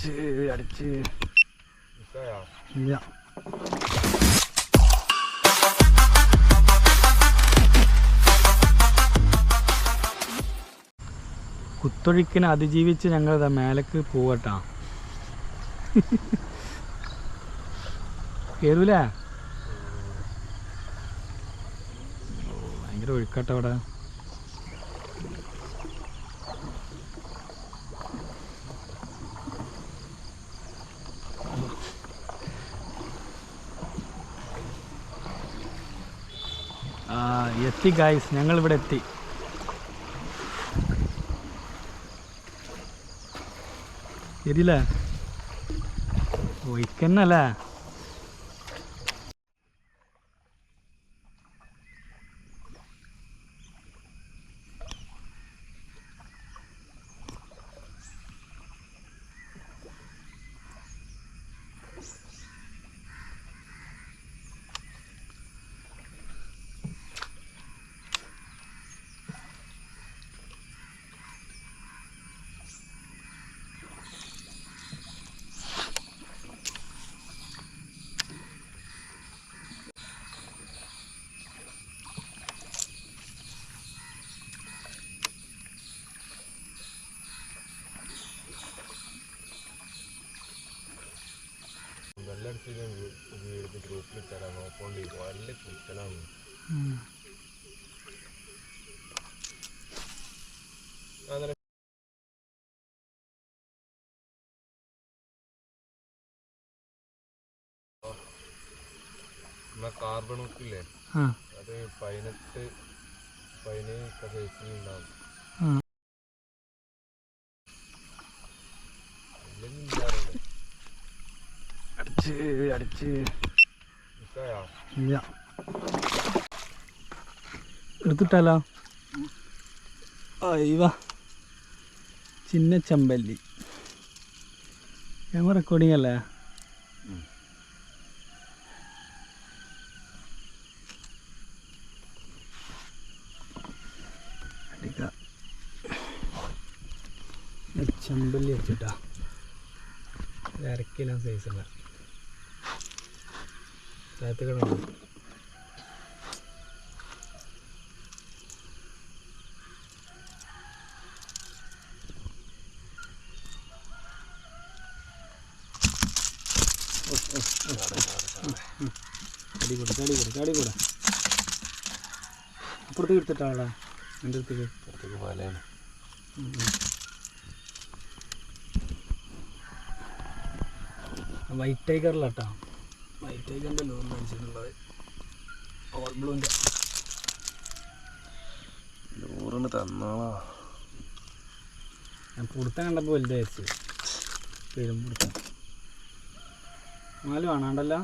അടിച്ച് അടിച്ച്. ഇല്ല. കുത്തൊഴുക്കിനെ അതിജീവിച്ച് ഞങ്ങൾ മേലക്ക് മേലേക്ക് പോവട്ടാ. കേറൂലേ? ഓ, ഭയങ്കര ഒഴുക്കട്ടെ അവിടെ. എത്തി ഗായ്സ് ഞങ്ങൾ ഇവിടെ എത്തി. ശരിയല്ലേ? ഒഴിക്കന്നല്ലേ ഗ്രൂപ്പിൽ തരാം നോക്കോണ്ടി വല്ല കുത്തലാണ് അങ്ങനെ എന്നാ കാർബൺ ഉപ്പില്ലേ അത് പതിനെട്ട് പതിനേഴ് സൈസിലുണ്ടാവും ഇല്ല എടുത്തിട്ടാലോ അയ്യ ചിന്ന ചമ്പല്ലി ഞങ്ങൾ റെക്കോർഡിംഗ് അല്ലേ? ചെമ്പല്ലി വെച്ചിട്ടാ. അരക്കിലോ സൈസുള്ള താഴത്ത് കിടന്നു അടി കൂടെ അടി കൂടെ അടി കൂടെ അപ്പുറത്തേക്ക് എടുത്തിട്ടാണോ എന്റെ അടുത്തേക്ക് വൈറ്റ് ടൈഗറിലാട്ടോ ലോൺ മേടിച്ചിട്ടുള്ളത് ഓൾ ബ്ലൂന്റെ നൂറിന് തന്നാളാ. ഞാൻ പുടുത്തം കണ്ടപ്പോൾ വലുതായിരിച്ചു പേരും പുടുത്തം. നാല് വേണാണ്ടല്ലോ